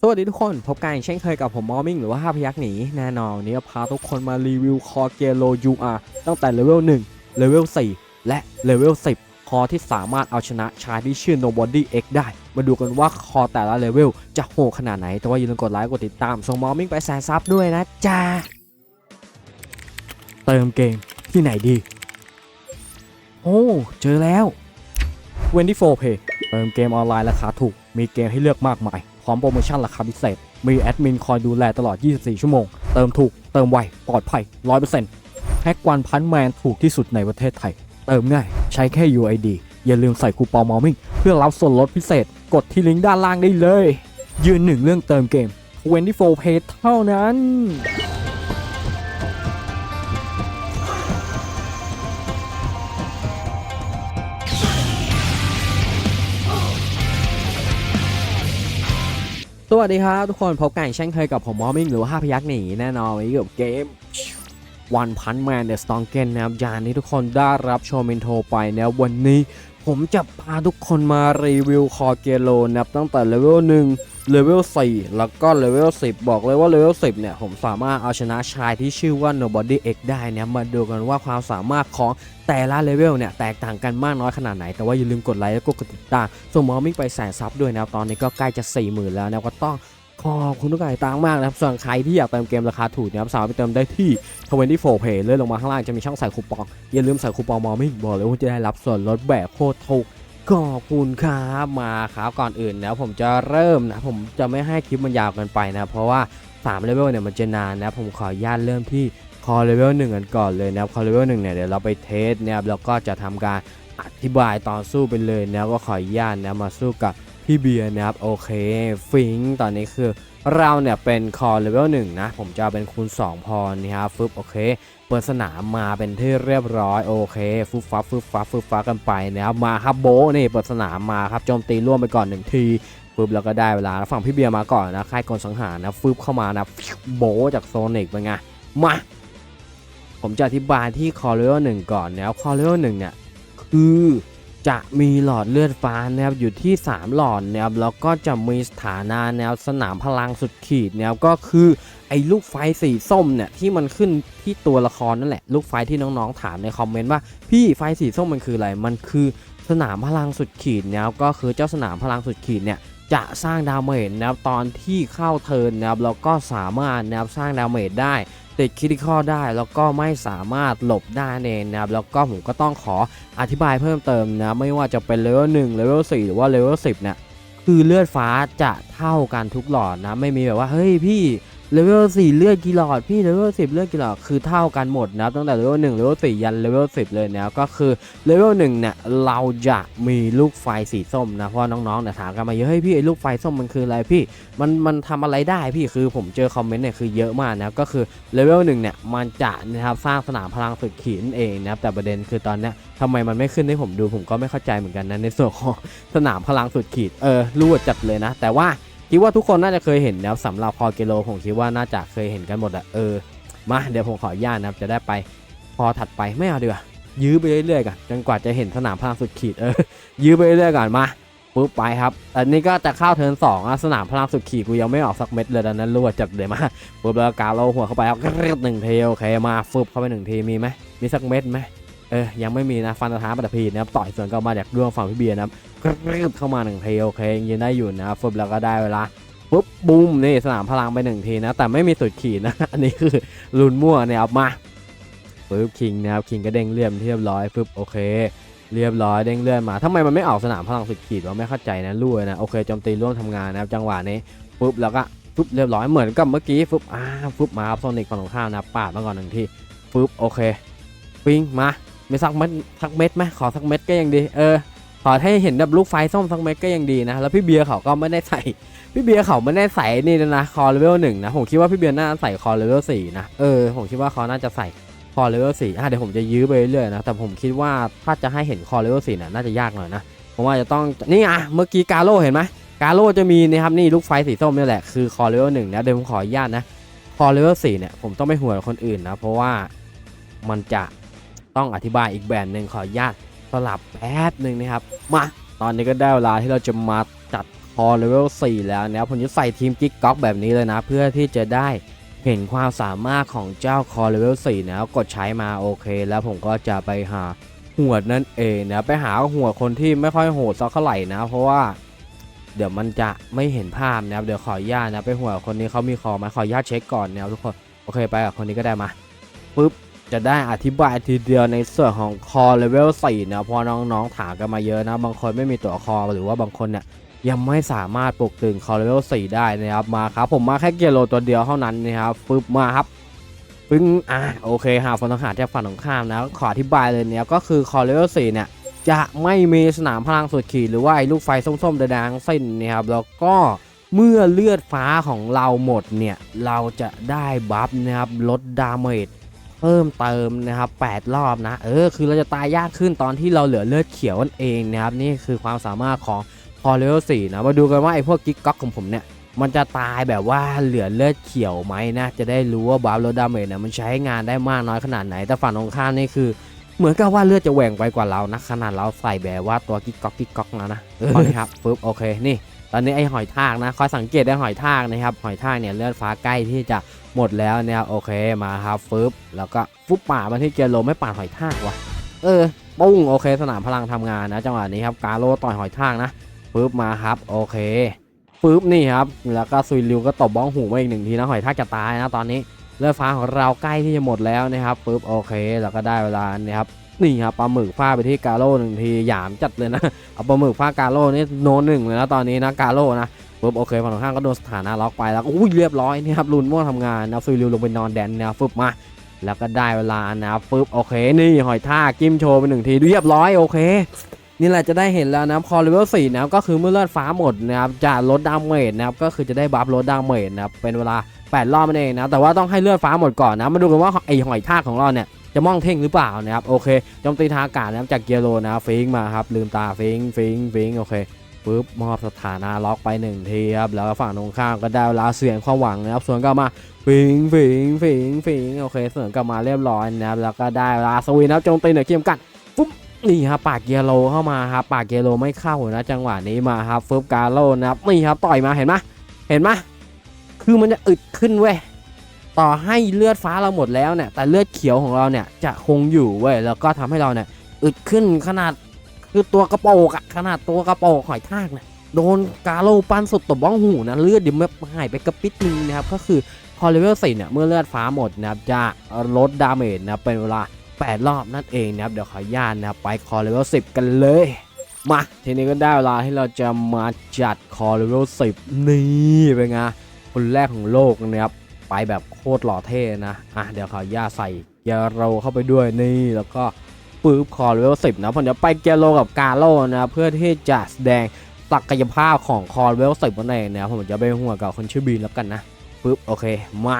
สวัสดีทุกคนพบกันอีกเช่นเคยกับผมมอมิงหรือว่าห้าพยักหนีแน่นอนนี้พาทุกคนมารีวิวคอเกโล UR ตั้งแต่เลเวล1เลเวล4และเลเวล10 คอที่สามารถเอาชนะชายที่ชื่อ Nobody X ได้ มาดูกันว่าคอแต่ละเลเวลจะโหขนาดไหน แต่ว่าอย่าลืมกดไลค์กดติดตามส่งมอมิงไปแสนซับด้วยนะจ๊ะเติมเกมที่ไหนดี โอ้เจอแล้ว24 Pay เติมเกมออนไลน์ราคาถูกมีเกมให้เลือกมากมาย พร้อมโปรโมชั่นราคาพิเศษ มีแอดมินคอยดูแลตลอด 24 ชั่วโมง เติมถูก เติมไว ปลอดภัย 100%แพ็กวันพันแมนถูกที่สุดในประเทศไทย เติมง่าย ใช้แค่ UID อย่าลืมใส่คูปองมอมิ่งเพื่อรับส่วนลดพิเศษ กดที่ลิงก์ด้านล่างได้เลย ยืนหนึ่งเรื่องเติมเกม24 Pay เท่านั้น สวัสดีครับทุกคนพบกันอีกเช่นเคยกับผมมอมิงหรือว่าห้าพยักหนีแน่นอนวันนี้กับเกม One Punch Man The Strongest นะครับยานที่ทุกคนได้รับชมอินโทรไปนะวันนี้ ผมจะพาทุกคนมารีวิวคอเกโลนะครับตั้งแต่เลเวลหนึ่ง เลเวล4แล้วก็เลเวล10 บอกเลยว่าเลเวล10 เนี่ย ผมสามารถเอาชนะชายที่ชื่อว่า Nobody X ได้เนะมาดูกันว่าความสามารถของแต่ละเลเวลเนี่ย แตกต่างกันมากน้อยขนาดไหน แต่ว่าอย่าลืมกดไลค์แล้วก็กดติดตามส่งมอมิ่งไปแสนซับด้วยนะตอนนี้ก็ใกล้จะ 40,000 แล้วนะก็ต้องขอบคุณทุกการติดตามมากนะครับส่วนใครที่อยากเติมเกมราคาถูกนะครับสามารถไปเติมได้ที่ 24 Pay เลื่อนลงมาข้างล่างจะมีช่องใส่คูปองอย่าลืมใส่คูปองมอมิ่งบอกเลยว่าจะได้รับส่วนลดแบบโคตรถูก ขอบคุณครับมาครับก่อนอื่นนะผมจะเริ่มนะผมจะไม่ให้คลิปมันยาวเกินไปนะ เพราะว่า3เลเวลเนี่ยมันจะนานนะผมขออนุญาตเริ่มที่คอเลเวลหนึ่งกันก่อนเลยนะครับคอเลเวลหนึ่งเนี่ยเดี๋ยวเราไปเทสนะครับแล้วก็จะทำการอธิบายตอนสู้ไปเลยนะก็ขออนุญาตนะมาสู้กับพี่เบียร์นะครับโอเคฟิงตอนนี้คือ เราเนี่ยเป็นคอร์เลเวลหนึ่งนะ ผมจะเป็นคูณ 2พอนะครับฟึบโอเค เปิดสนามมาเป็นที่เรียบร้อยโอเคฟึบฟับฟึบฟับฟึบฟับกันไปนะครับมาครับโบนี่เปิดสนามมาครับโจมตีร่วมไปก่อนหนึ่งทีฟึบแล้วก็ได้เวลาแล้วฝั่งพี่เบียร์มาก่อนนะค่ายกลสังหารนะฟึบเข้ามานะโบจากโซนิกเป็นไงมาผมจะอธิบายที่คอร์เลเวลหนึ่งก่อนนะครับคอเลเวลหนึ่งเนี่ยคือ จะมีหลอดเลือดฟ้านะครับอยู่ที่ 3 หลอดนะครับแล้วก็จะมีสถานะแนวสนามพลังสุดขีดนะครับก็คือไอ้ลูกไฟสีส้มเนี่ยที่มันขึ้นที่ตัวละครนั่นแหละ ลูกไฟที่น้องๆถามในคอมเมนต์ว่าพี่ไฟสีส้มมันคืออะไรมันคือสนามพลังสุดขีดนะครับก็คือเจ้าสนามพลังสุดขีดเนี่ยจะสร้างดาเมจนะครับตอนที่เข้าเทิร์นนะครับแล้วก็สามารถนะครับสร้างดาเมจได้ ติดคิดิคอได้แล้วก็ไม่สามารถหลบได้นั่นเองนะครับแล้วก็ผมก็ต้องขออธิบายเพิ่มเติมนะไม่ว่าจะเป็นเลเวลหนึ่งเลเวล4หรือว่าเลเวลสิบเนี่ยคือเลือดฟ้าจะเท่ากันทุกหลอดนะไม่มีแบบว่าเฮ้ยพี่ เลเวล4เลือดกี่หลอดพี่เลเวล10เลือดกี่หลอดคือเท่ากันหมดนะครับตั้งแต่เลเวล1เลเวล4ยันเลเวล10เลยนะครับก็คือเลเวล1เนี่ยเราจะมีลูกไฟสีส้มนะเพราะน้องๆเนี่ยถามกันมาเยอะเฮ้ยพี่ไอ้ลูกไฟส้มมันคืออะไรพี่มันมันทำอะไรได้พี่คือผมเจอคอมเมนต์เนี่ยคือเยอะมากนะครับก็คือเลเวล1เนี่ยมันจะนะครับสร้างสนามพลังสุดขีดนั่นเองนะครับแต่ประเด็นคือตอนเนี้ยทำไมมันไม่ขึ้นให้ผมดูผมก็ไม่เข้าใจเหมือนกันนะในส่วนของสนามพลังสุดขีดเออรู้จัดเลยนะ แต่ว่า คิดว่าทุกคนน่าจะเคยเห็นนะครับสำหรับคอเกโลผมคิดว่าน่าจะเคยเห็นกันหมดอะเออมาเดี๋ยวผมขออนุญาตนะครับจะได้ไปพอถัดไปไม่เอาดีกว่ายื้อไปเรื่อยๆกันจนกว่าจะเห็นสนามพลังสุดขีดเออยื้อไปเรื่อยๆก่อนมาปุ๊บไปครับ อันนี้ก็จะเข้าเทิร์นสองสนามพลังสุดขีดกูยังไม่ออกสักเม็ดเลยดังนั้นรู้ว่าจัดเลยมาปุ๊บแล้วกาเราหัวเข้าไปเอาหนึ่งเทีโอเคมาฟึบเข้าไปหนึ่งทีมีไหมมีสักเม็ดไหมเออยังไม่มีนะฟันตะท้าปัตตพีนะครับต่อยสวนก็มาจากดวงฝั่งพี่เบียร์นะครับ เข้ามาหนึ่งทีโอเคยังยืนได้อยู่นะครับฟึบแล้วก็ได้เวลาปุ๊บบูมนี่สนามพลังไปหนึ่งทีนะ แต่ไม่มีสุดขีดนะ อันนี้คือลุนมั่วเนี่ยเอามาปุ๊บคิงนะครับคิงก็เด้งเลื่อนเรียบร้อยปุ๊บโอเค เรียบร้อยเด้งเลื่อนมาทำไมมันไม่ออกสนามพลังสุดขีดวะไม่เข้าใจนะรั่วนะโอเคโจมตีร่วมทำงานนะครับจังหวะนี้ปุ๊บแล้วก็ปุ๊บเรียบร้อยเหมือนกับเมื่อกี้ปุ๊บอ่าปุ๊บมาครับโซนิกฝั่งตรงข้ามนะปาดมาก่อนหนึ่งทีปุ๊บโอเค ปิ้งมาไมีสักเม็ดสักเม็ดไหมขอสักเม็ดก็ยังดีเออ ขอให้เห็นแบบลูกไฟส้มสักเม็ดก็ยังดีนะ แล้วพี่เบียร์เขาก็ไม่ได้ใส่ พี่เบียร์เขาไม่ได้ใส่นี่นะคอเลเวลหนึ่งนะ ผมคิดว่าพี่เบียร์น่าใส่คอเลเวลสี่นะ เออ ผมคิดว่าเขาน่าจะใส่คอเลเวลสี่อะเดี๋ยวผมจะยื้อไปเรื่อยๆนะ แต่ผมคิดว่าถ้าจะให้เห็นคอเลเวลสี่น่ะน่าจะยากหน่อยนะ ผมว่าจะต้อง นี่อะ เมื่อกี้กาโร่เห็นไหมกาโร่จะมีนะครับนี่ลูกไฟสีส้มนี่แหละ คือคอเลเวลหนึ่งนะ เดี๋ยวผมขออนุญาตนะ คอเลเวลสี่เนี่ยผมต้องไม่หัวกับคนอื่นนะ เพราะว่ามันจะต้องอธิบายอีกแบรนด์หนึ่งขออนุญาต ลับแป๊บหนึ่งนะครับ มา ตอนนี้ก็ได้เวลาที่เราจะมาจัดคอเลเวล4แล้วนะครับผมจะใส่ทีมกิ๊กก๊อกแบบนี้เลยนะ เพื่อที่จะได้เห็นความสามารถของเจ้าคอเลเวล4นะกดใช้มาโอเค แล้วผมก็จะไปหาหัวนั่นเองนะไปหาหัวคนที่ไม่ค่อยโหดสักเท่าไหร่นะ เพราะว่า เดี๋ยวมันจะไม่เห็นภาพนะครับเดี๋ยวขออนุญาตนะไปหัวคนนี้เขามีคอไหมขออนุญาตเช็คก่อนนะครับทุกคนโอเคไปกับคนนี้ก็ได้มาปุ๊บ จะได้อธิบายทีเดียวในส่วนของคอเลเวล4นะพอน้องๆถามกันมาเยอะนะ บางคนไม่มีตัวคอหรือว่าบางคนเนี่ยยังไม่สามารถปลุกตื่นคอเลเวล4ได้นะครับมาครับผมมาแค่เกียร์โลตัวเดียวเท่านั้นนะครับฟึบมาครับปึ้งอะโอเคหาฝนทหารจากฝั่งตรงข้ามนะขออธิบายเลยเนี่ยก็คือคอเลเวล4เนี่ยจะไม่มีสนามพลังสุดขีดหรือว่าไอ้ลูกไฟส้มๆแดงๆเส้นนะครับแล้วก็เมื่อเลือดฟ้าของเราหมดเนี่ยเราจะได้บัฟนะครับลดดาเมจ พิ่มเติมนะครับ8รอบนะ เออ คือเราจะตายยากขึ้นตอนที่เราเหลือเลือดเขียวนั่นเองนะครับ นี่คือความสามารถของพอเลเวล4นะ มาดูกันว่าไอ้พวกกิ๊กก๊อกของผมเนี่ย มันจะตายแบบว่าเหลือเลือดเขียวไหมนะ จะได้รู้ว่าบาร์ลดดาเมจเนี่ยมันใช้งานได้มากน้อยขนาดไหน แต่ฝั่งตรงข้ามนี่คือเหมือนกับว่าเลือดจะแหว่งไปกว่าเรานะขนาดเราใส่แบบว่าตัวกิ๊กก๊อกกิ๊กก๊อกแล้วนะเออนี่ครับปึ๊บโอเคนี่ ตอนนี้ไอ้หอยทากนะคอยสังเกตได้หอยทากนะครับหอยทากเนี่ยเลือดฟ้าใกล้ที่จะ หมดแล้วเนี่ยโอเคมาครับฟึบแล้วก็ฟุบป่ามาที่เกียร์โลไม่ป่าดหอยทากว่ะเออปุ้งโอเค สนามพลังทำงานนะจังหวะนี้ครับกาโลต่อยหอยทากนะฟึบมาครับโอเคฟึบนี่ครับแล้วก็ซุยริวก็ตบบ้องหูมาอีกหนึ่งทีนะหอยทากจะตายนะตอนนี้เลือดฟ้าของเราใกล้ที่จะหมดแล้วนะครับฟึบโอเคแล้วก็ได้เวลาเนี่ยครับนี่ครับปลาหมึกฟาไปที่กาโลหนึ่งทีหยามจัดเลยนะเอาปลาหมึกฟากาโลนี่โนหนึ่งเลยนะตอนนี้นะกาโลนะ ปุ๊บโอเคฝั่งตรงข้ามก็โดนสถานะล็อกไปแล้วอุ้ยเรียบร้อยนี่ครับลุนม่วงทำงานนะซุยริวลงไปนอนแดนนะฟึบมา แล้วก็ได้เวลานะฟึบโอเค นี่หอยทากิมโชว์ไปหนึ่งทีเรียบร้อยโอเคนี่แหละจะได้เห็นแล้วนะคอเลเวล4นะก็คือเมื่อเลือดฟ้าหมดนะครับจะลดดาเมจนะครับก็คือจะได้บัฟลดดาเมจนะครับเป็นเวลา 8 รอบนั่นเองนะแต่ว่าต้องให้เลือดฟ้าหมดก่อนนะมาดูกันว่าไอหอยทากของเราเนี่ยจะมองเท่งหรือเปล่านะครับโอเคจมตีทางอากาศนะครับจากเกียโลนะฟิงมาครับลืมตาฟิงฟิงฟิงโอเค ปุ๊บมอบสถานะล็อกไปหนึ่งทีครับแล้วฝั่งตรงข้ามก็ได้เวลาเสียงความหวังนะครับส่วนกลับมาฟิงฟิงฟิงฟิงโอเคเส่วนกลับมาเรียบร้อยนะครับแล้วก็ได้เวลาสวินนะครับจมตีเหนือเกียมกัดปุ๊บนี่ครับปากเกียร์โลเข้ามาครับปากเกียร์โลไม่เข้านะจังหวะนี้มาครับฟึบกาโลนะครับนี่ครับต่อยมาเห็นไหมเห็นไหมคือมันจะอึดขึ้นเว้ยต่อให้เลือดฟ้าเราหมดแล้วเนี่ยแต่เลือดเขียวของเราเนี่ยจะคงอยู่เว้ยแล้วก็ทำให้เราเนี่ยอึดขึ้นขนาด คือตัวกระโปงอะขนาดตัวกระโปงหอยทากนี่ยโดนกาโลปันสดตบบ้องหูนะ เลือดเดี๋ยวมันหายไปกระปิดนึงนะครับ ก็คือพอเลเวล4เนี่ยเมื่อเลือดฟ้าหมดนะครับจะลดดาเมจนะเป็นเวลา 8 รอบนั่นเองนะครับ เดี๋ยวขออนุญาตนะครับไปคอเลเวล10กันเลย มาทีนี้ก็ได้เวลาที่เราจะมาจัดคอเลเวล10นี่เป็นไงคนแรกของโลกนะครับไปแบบโคตรหล่อเท่นะอะเดี๋ยวขออนุญาตใส่เกียร์โรเข้าไปด้วยนี่แล้วก็ ปื๊บคอเลเวลสิบนะผมจะไปเกโลกับกาโลนะเพื่อที่จะแสดงศักยภาพของคอเลเวลสิบนั่นเองนะผมจะไปหัวกับคนชื่อบีนแล้วกันนะปึ๊บโอเคมา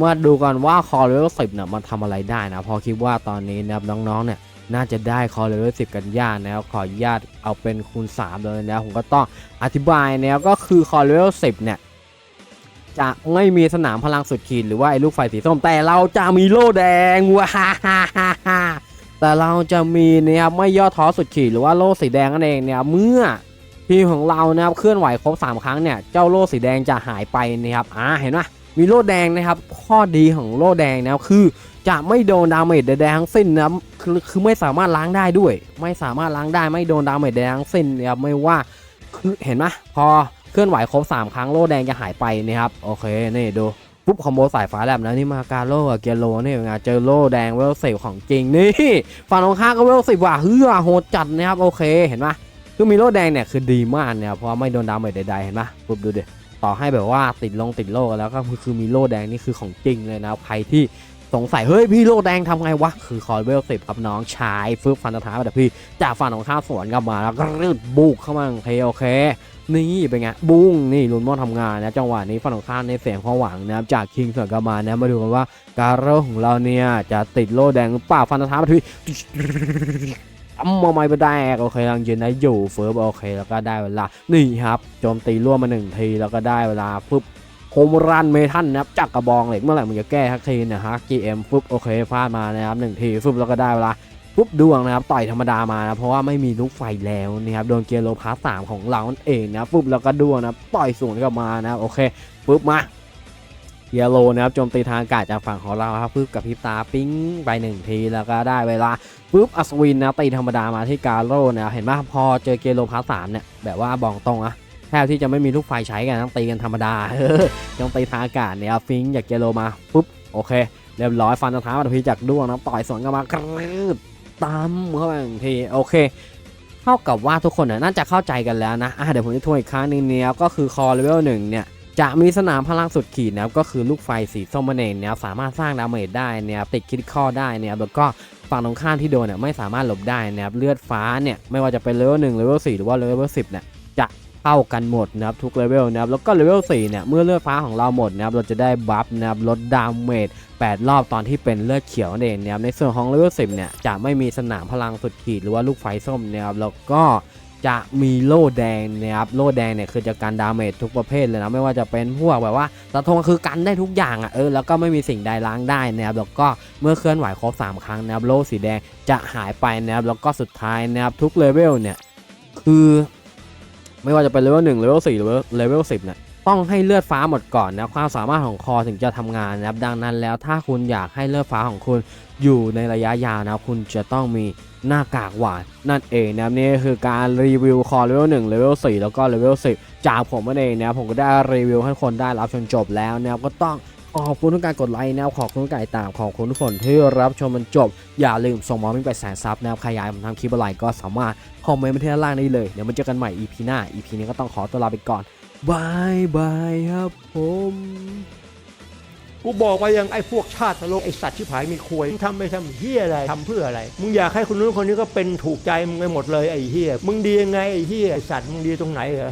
มาดูกันว่าคอเลเวลสิบเนี่ยมันทำอะไรได้นะพอคิดว่าตอนนี้นะครับน้องๆเนี่ยน่าจะได้คอเลเวลสิบกันยากนะครับขออนุญาตเอาเป็นคูณ 3 เลยนะผมก็ต้องอธิบายนะครับก็คือคอเลเวลสิบเนี่ยจะไม่มีสนามพลังสุดขีดหรือว่าไอ้ลูกไฟสีส้มแต่เราจะมีโล่แดงว้าฮ่าฮ่าฮ่า แต่เราจะมีนะครับไม่ย่อท้อสุดขีดหรือว่าโล่สีแดงนั่นเองเนี่ยเมื่อทีมของเรานะครับเคลื่อนไหวครบ 3 ครั้งเนี่ยเจ้าโล่สีแดงจะหายไปนะครับอ่าเห็นไหมมีโล่แดงนะครับข้อดีของโล่แดงนะครับคือจะไม่โดนดาเมจใดๆทั้งสิ้นนะครับคือคือไม่สามารถล้างได้ด้วย ไม่สามารถล้างได้ไม่โดนดาเมจใดทั้งสิ้นนะครับไม่ว่าคือเห็นไหมพอเคลื่อนไหวครบ 3 ครั้งโล่แดงจะหายไปนะครับโอเคนี่ดู ปุ๊บคอมโบสายฟ้าแลบนะนี่มาการโลกับเกียโลนี่เป็นไงเจอโลแดงเวลสิบของจริงนี่ฝั่งตรงข้ามก็เวลสิบว่ะเฮือโหดจัดนะครับโอเคเห็นปะคือมีโลแดงเนี่ยคือดีมากเนี่ยเพราะไม่โดนดาเมจใดๆเห็นปะปุ๊บดูดิต่อให้แบบว่าติดลงติดโลกันแล้วก็คือมีโลแดงนี่คือของจริงเลยนะใครที่สงสัยเฮ้ยพี่โลแดงทำไงวะ คือคอร์เวลสิบครับน้องชายฟึบฟันตะท้าแต่พี่จากฝั่งตรงข้าสวนกลับมาแล้วก็รืดบุกเข้ามาโอเคโอเค นี่เป็นไงบุ้งนี่ลุนมอนทำงานนะจังหวะนี้ฝั่งตรงข้ามในเสียงความหวังนะครับจากคิงส่วนกลับมานะมาดูกันว่าการโรของเราเนี่ยจะติดโล่แดงป่าฟันท้ามาทีตั้มมาไม่ไปได้โอเคยังยืนได้อยู่เฟิร์บโอเคแล้วก็ได้เวลานี่ครับโจมตีร่วมมาหนึ่งทีแล้วก็ได้เวลาปุ๊บโฮมรันเมทันนะครับจากกระบองเหล็กเมื่อไหร่มันจะแก้ทักทีนะฮะ GM ปุ๊บโอเคฟาดมานะครับหนึ่งทีปุ๊บแล้วก็ได้เวลา ปุ๊บดวงนะครับต่อยธรรมดามานะเพราะว่าไม่มีลูกไฟแล้วนะครับโดนเกียร์โลพาสามของเราเองนะปุ๊บแล้วก็ดวงนะต่อยสวนกลับมานะโอเคปุ๊บมาเกียร์โลนะครับโจมตีทางอากาศจากฝั่งของเราครับปุ๊บกับพริบตาปิ้งไปหนึ่งทีแล้วก็ได้เวลาปุ๊บอัศวินนะตีธรรมดามาที่กาโร่นะเห็นไหมพอเจอเกียร์โลพาสามเนี่ยแบบว่าบอกตรงอะแทบที่จะไม่มีลูกไฟใช้กันต้องตีกันธรรมดาต้องตีทางอากาศเนี่ยฟิงจากเกียร์โลมาปุ๊บโอเคเรียบร้อยฟันตะท้ามาทีจากด้วงนะต่อยสวนกลับมากรืบ ตามเข้าไปหนึ่งทีโอเคเท่ากับว่าทุกคนน่าจะเข้าใจกันแล้วนะอะเดี๋ยวผมจะทวนอีกครั้งนึงเนี่ยก็คือคอเลเวลหนึ่งเนี่ยจะมีสนามพลังสุดขีดนะครับก็คือลูกไฟสีส้มนั่นเองเนี่ยสามารถสร้างดาเมจได้เนี่ยติดคิดข้อได้เนี่ยแล้วก็ฝั่งตรงข้ามที่โดนเนี่ยไม่สามารถหลบได้นะครับเลือดฟ้าเนี่ยไม่ว่าจะเป็นเลเวลหนึ่งเลเวลสี่หรือว่าเลเวลสิบเนี่ยจะเท่ากันหมดนะครับทุกเลเวลนะครับแล้วก็เลเวล4เนี่ยเมื่อเลือดฟ้าของเราหมดนะครับเราจะได้บัฟนะครับลดดาเมจ 8 รอบตอนที่เป็นเลือดเขียวนั่นเองนะครับในส่วนของเลเวล10เนี่ยจะไม่มีสนามพลังสุดขีดหรือว่าลูกไฟส้มนะครับแล้วก็จะมีโล่แดงนะครับโล่แดงเนี่ยคือจะการดาเมจทุกประเภทเลยนะไม่ว่าจะเป็นพวกแบบว่าตะทงคือกันได้ทุกอย่างอะเออแล้วก็ไม่มีสิ่งใดล้างได้นะครับแล้วก็เมื่อเคลื่อนไหวครบ3ครั้งนะครับโล่สีแดงจะหายไปนะครับแล้วก็สุดท้ายนะครับทุกเลเวลเนี่ยคือ ไม่ว่าจะเป็นเลเวล1เลเวล4หรือเลเวล10เนี่ย ต้องให้เลือดฟ้าหมดก่อนนะความสามารถของคอถึงจะทำงานนะครับดังนั้นแล้วถ้าคุณอยากให้เลือดฟ้าของคุณอยู่ในระยะยาวนะคุณจะต้องมีหน้ากากหวานนั่นเองนะครับนี่คือการรีวิวคอเลเวล1เลเวล4แล้วก็เลเวล10 จากผมนั่นเองนะครับผมก็ได้รีวิวให้คนได้รับชมจบแล้วนะครับก็ต้องขอบคุณทุกการกดไลค์นะขอบคุณทุกการติดตามขอบคุณทุกคนที่รับชมมันจบ อย่าลืมส่งมอมิ่งไปแสนซับนะครับใครอยากให้ผมทำคลิปอะไรก็สามารถคอมเมนต์มาที่ด้านล่างได้เลย เดี๋ยวมาเจอกันใหม่ EP หน้า EP นี้ก็ต้องขอตัวลาไปก่อน บายบายครับผม กูบอกว่ายังไอ้พวกชาติโลกไอ้สัตว์ชิบหายมีควยมึงทำไปทำเฮียอะไรทำเพื่ออะไร มึงอยากให้คนนู้นคนนี้ก็เป็นถูกใจมึงไปหมดเลยไอ้เฮียมึงดียังไงไอ้เฮียไอ้สัตว์มึงดีตรงไหนเหรอ